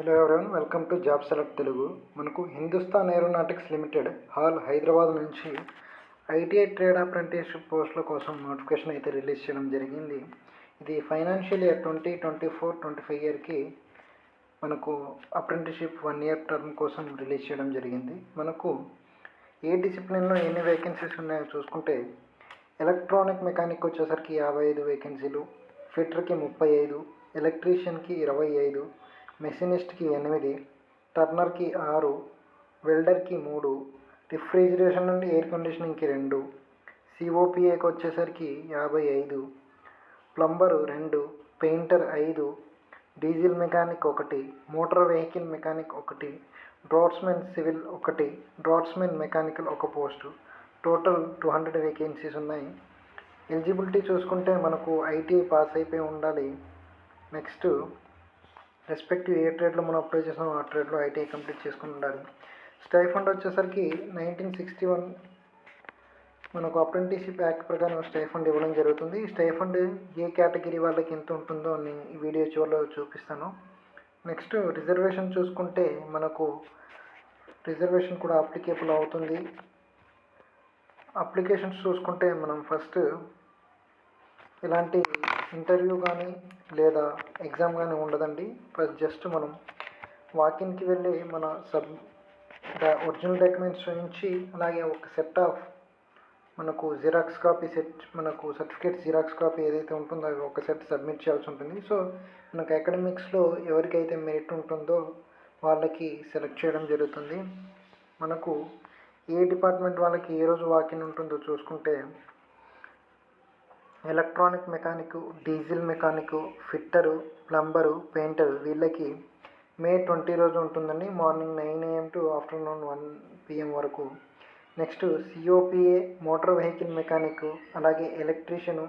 Hello everyone welcome to job select Telugu మనకు Hindustan Aeronautics Limited HAL Hyderabad నుంచి ITI trade apprenticeship పోస్టుల కోసం notification అయితే release చేయడం జరిగింది. ఇది financial year twenty twenty four twenty five ఇయర్కి మనకు అప్రెంటిస్షిప్ వన్ ఇయర్ టర్మ్ కోసం రిలీజ్ చేయడం జరిగింది. మనకు ఏ డిసిప్లిన్లో ఎన్ని వేకెన్సీస్ ఉన్నాయో చూసుకుంటే ఎలక్ట్రానిక్ మెకానిక్ వచ్చేసరికి యాభై ఐదు వేకెన్సీలు ఫిట్టర్కి ముప్పై ఐదు ఎలక్ట్రీషియన్కి ఇరవై ఐదు మెషినిస్ట్కి ఎనిమిది టర్నర్కి ఆరు వెల్డర్కి మూడు రిఫ్రిజిరేషన్ నుండి ఎయిర్ కండిషనింగ్కి రెండు సిఓపిఏకి వచ్చేసరికి యాభై ఐదు ప్లంబరు రెండు పెయింటర్ ఐదు డీజిల్ మెకానిక్ ఒకటి మోటార్ వెహికల్ మెకానిక్ ఒకటి డ్రాట్స్మెన్ సివిల్ ఒకటి డ్రాట్స్మెన్ మెకానికల్ ఒక post. Total two hundred vacancies ఉన్నాయి. ఎలిజిబిలిటీ చూసుకుంటే మనకు ఐటీ పాస్ అయిపోయి ఉండాలి. నెక్స్ట్ రెస్పెక్టివ్ ఏ ట్రేడ్లో మనం అప్లై చేసామో ఆ ట్రేడ్లో ఐటీఐ కంప్లీట్ చేసుకుని ఉండాలి. స్టైఫండ్ వచ్చేసరికి నైన్టీన్ సిక్స్టీ వన్ మనకు అప్రెంటిస్షిప్ యాక్ట్ ప్రకారం స్టైఫండ్ ఇవ్వడం జరుగుతుంది. స్టైఫండ్ ఏ కేటగిరీ వాళ్ళకి ఎంత ఉంటుందో నేను ఈ వీడియో చివరిలో చూపిస్తాను. నెక్స్ట్ రిజర్వేషన్ చూసుకుంటే మనకు రిజర్వేషన్ కూడా అప్లికేబుల్ అవుతుంది. అప్లికేషన్స్ చూసుకుంటే మనం ఫస్ట్ ఇలాంటి ఇంటర్వ్యూ కానీ లేదా ఎగ్జామ్ కానీ ఉండదండి. ఫస్ట్ జస్ట్ మనం వాకిన్కి వెళ్ళి మన సబ్ ఒరిజినల్ డాక్యుమెంట్స్ నుంచి అలాగే ఒక సెట్ ఆఫ్ మనకు జిరాక్స్ కాపీ సెట్ మనకు సర్టిఫికేట్ జిరాక్స్ కాపీ ఏదైతే ఉంటుందో అవి ఒక సెట్ సబ్మిట్ చేయాల్సి ఉంటుంది. సో మనకు అకాడమిక్స్లో ఎవరికైతే మెరిట్ ఉంటుందో వాళ్ళకి సెలెక్ట్ చేయడం జరుగుతుంది. మనకు ఏ డిపార్ట్మెంట్ వాళ్ళకి ఏ రోజు వాకిన్ ఉంటుందో చూసుకుంటే electronic mechanic diesel mechanic fitter plumber painter వీళ్ళకి మే ట్వంటీ రోజు ఉంటుందండి. Morning nine AM to afternoon one PM వరకు. Next COPA motor vehicle mechanic అలాగే ఎలక్ట్రీషియను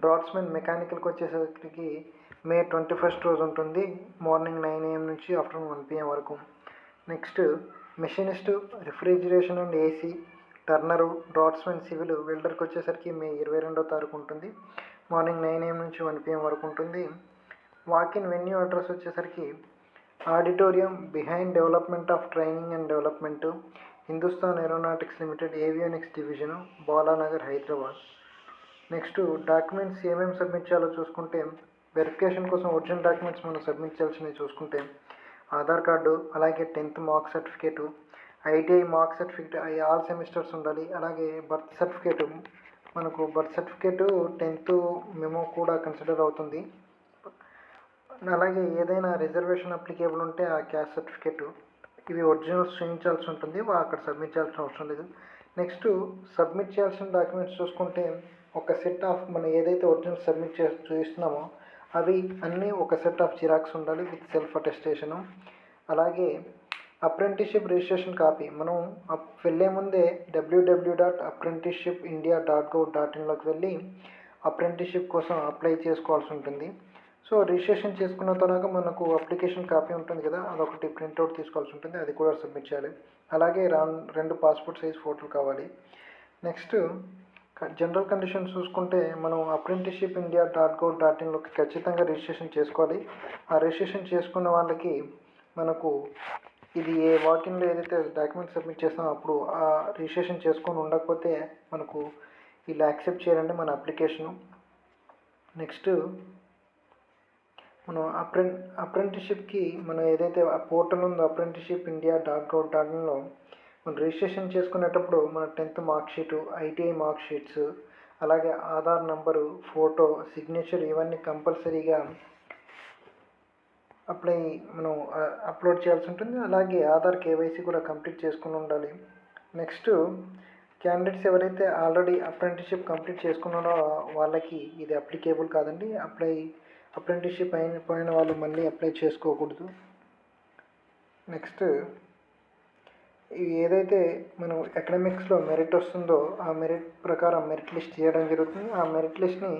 డ్రాట్స్మెన్ మెకానికల్కి వచ్చేసరికి మే ట్వంటీ ఫస్ట్ రోజు ఉంటుంది. మార్నింగ్ నైన్ ఏఎం నుంచి ఆఫ్టర్నూన్ వన్ పిఎం వరకు. Next machinist refrigeration and AC turner draughtsmen civil వెల్డర్కి వచ్చేసరికి May ఇరవై రెండో తారీఖు ఉంటుంది. మార్నింగ్ నైన్ ఏఎం నుంచి వన్ పిఎం వరకు ఉంటుంది. వాకిన్ వెన్యూ అడ్రస్ వచ్చేసరికి auditorium behind development of training and development Hindustan aeronautics limited avionics division Balanagar Hyderabad. Next documents ఏమేమి సబ్మిట్ చేయాలో చూసుకుంటే వెరిఫికేషన్ కోసం ఒరిజినల్ డాక్యుమెంట్స్ మనం సబ్మిట్ చేయాల్సినవి చూసుకుంటే ఆధార్ కార్డు అలాగే tenth mark certificate ITI mark certificate అవి ఆల్ సెమిస్టర్స్ ఉండాలి. అలాగే బర్త్ సర్టిఫికేట్. మనకు బర్త్ సర్టిఫికేట్ టెన్త్ మెమో కూడా కన్సిడర్ అవుతుంది. అలాగే ఏదైనా రిజర్వేషన్ అప్లికేబుల్ ఉంటే ఆ క్యాస్ట్ సర్టిఫికేట్. ఇవి ఒరిజినల్స్ చూపించాల్సి ఉంటుంది. అక్కడ సబ్మిట్ చేయాల్సిన అవసరం లేదు. నెక్స్ట్ సబ్మిట్ చేయాల్సిన డాక్యుమెంట్స్ చూసుకుంటే ఒక సెట్ ఆఫ్ మనం ఏదైతే ఒరిజినల్ సబ్మిట్ చేసి చూపిస్తున్నామో అవి అన్నీ ఒక సెట్ ఆఫ్ జిరాక్స్ ఉండాలి విత్ సెల్ఫ్ అటెస్టేషను. అలాగే అప్రెంటిస్షిప్ రిజిస్ట్రేషన్ కాపీ. మనం వెళ్ళే ముందే W W dot apprenticeship India dot gov dot ఇన్లోకి వెళ్ళి అప్రెంటిస్షిప్ కోసం అప్లై చేసుకోవాల్సి ఉంటుంది. సో రిజిస్ట్రేషన్ చేసుకున్న తర్వాత మనకు అప్లికేషన్ కాపీ ఉంటుంది కదా అదొకటి ప్రింట్అవుట్ తీసుకోవాల్సి ఉంటుంది అది కూడా సబ్మిట్ చేయాలి. అలాగే రెండు పాస్పోర్ట్ సైజ్ ఫోటోలు కావాలి. నెక్స్ట్ జనరల్ కండిషన్ చూసుకుంటే మనం apprenticeship India dot gov dot ఇన్లోకి ఖచ్చితంగా రిజిస్ట్రేషన్ చేసుకోవాలి. ఆ రిజిస్ట్రేషన్ చేసుకున్న వాళ్ళకి మనకు ఇది ఏ వాకిన్లో ఏదైతే డాక్యుమెంట్ సబ్మిట్ చేస్తామో అప్పుడు ఆ రిజిస్ట్రేషన్ చేసుకొని ఉండకపోతే మనకు ఇలా యాక్సెప్ట్ చేయాలండి మన అప్లికేషను. నెక్స్ట్ మనం అప్రెం అప్రెంటిషిప్కి మనం ఏదైతే పోర్టల్ ఉందో apprenticeship India dot gov dot ఇన్లో మనం రిజిస్ట్రేషన్ చేసుకునేటప్పుడు మన tenth mark sheet ITI mark sheets అలాగే ఆధార్ నంబరు ఫోటో సిగ్నేచర్ ఇవన్నీ కంపల్సరీగా అప్లై మనం అప్లోడ్ చేయాల్సి ఉంటుంది. అలాగే ఆధార్ కేవైసీ కూడా కంప్లీట్ చేసుకుని ఉండాలి. నెక్స్ట్ క్యాండిడేట్స్ ఎవరైతే ఆల్రెడీ అప్రెంటిషిప్ కంప్లీట్ చేసుకున్నారో వాళ్ళకి ఇది అప్లికేబుల్ కాదండి. అప్లై అప్రెంటిషిప్ అయిన పోయిన వాళ్ళు మళ్ళీ అప్లై చేసుకోకూడదు. నెక్స్ట్ ఏదైతే మనం ఎకనామిక్స్లో మెరిట్ వస్తుందో ఆ మెరిట్ ప్రకారం మెరిట్ లిస్ట్ చేయడం జరుగుతుంది. ఆ మెరిట్ లిస్ట్ని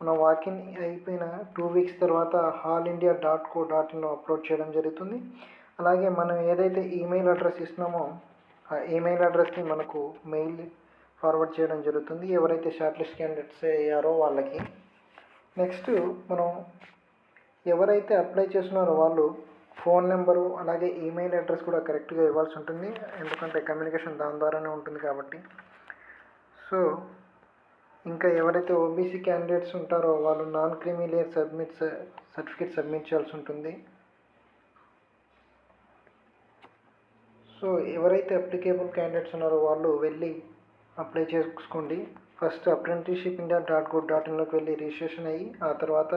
మనం వాకిన్ అయిపోయిన టూ వీక్స్ తర్వాత HAL India dot co dot ఇన్లో upload చేయడం జరుగుతుంది. అలాగే మనం ఏదైతే ఈమెయిల్ అడ్రస్ ఇస్తున్నామో ఆ ఈమెయిల్ అడ్రస్ని మనకు మెయిల్ ఫార్వర్డ్ చేయడం జరుగుతుంది. ఎవరైతే షార్ట్ లిస్ట్ క్యాండిడేట్స్ అయ్యారో వాళ్ళకి. నెక్స్ట్ మనం ఎవరైతే అప్లై చేస్తున్నారో వాళ్ళు ఫోన్ నెంబరు అలాగే ఈమెయిల్ అడ్రస్ కూడా కరెక్ట్గా ఇవ్వాల్సి ఉంటుంది. ఎందుకంటే కమ్యూనికేషన్ దాని ద్వారానే ఉంటుంది కాబట్టి. సో ఇంకా ఎవరైతే ఓబీసీ క్యాండిడేట్స్ ఉంటారో వాళ్ళు non creamy layer submit certificate submit చేయాల్సి ఉంటుంది. సో ఎవరైతే అప్లికేబుల్ క్యాండిడేట్స్ ఉన్నారో వాళ్ళు వెళ్ళి అప్లై చేసుకోండి. First apprenticeship India dot gov dot ఇన్లోకి వెళ్ళి రిజిస్ట్రేషన్ అయ్యి ఆ తర్వాత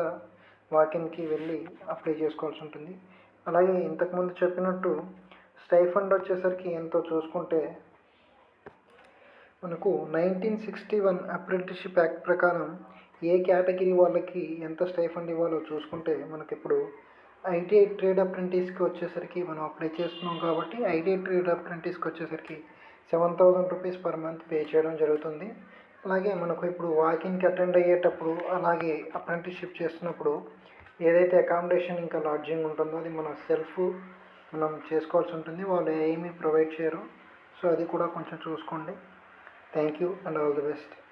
వాకిన్కి వెళ్ళి అప్లై చేసుకోవాల్సి ఉంటుంది. అలాగే ఇంతకుముందు చెప్పినట్టు స్టైఫండ్ వచ్చేసరికి ఎంతో చూసుకుంటే మనకు nineteen sixty one apprenticeship act ప్రకారం ఏ కేటగిరీ వాళ్ళకి ఎంత స్టైఫండ్ ఇవ్వాలో చూసుకుంటే మనకి ఇప్పుడు ఐటీఐ ట్రేడ్ అప్రెంటిస్కి వచ్చేసరికి మనం అప్లై చేస్తున్నాం కాబట్టి ఐటీఐ ట్రేడ్ అప్రెంటిస్కి వచ్చేసరికి seven thousand rupees per month pay చేయడం జరుగుతుంది. అలాగే మనకు ఇప్పుడు వాకింగ్కి అటెండ్ అయ్యేటప్పుడు అలాగే అప్రెంటిస్షిప్ చేస్తున్నప్పుడు ఏదైతే అకామిడేషన్ ఇంకా లాడ్జింగ్ ఉంటుందో అది మన సెల్ఫ్ మనం చేసుకోవాల్సి ఉంటుంది. వాళ్ళు ఏమీ ప్రొవైడ్ చేయరు. సో అది కూడా కొంచెం చూసుకోండి. Thank you and all the best.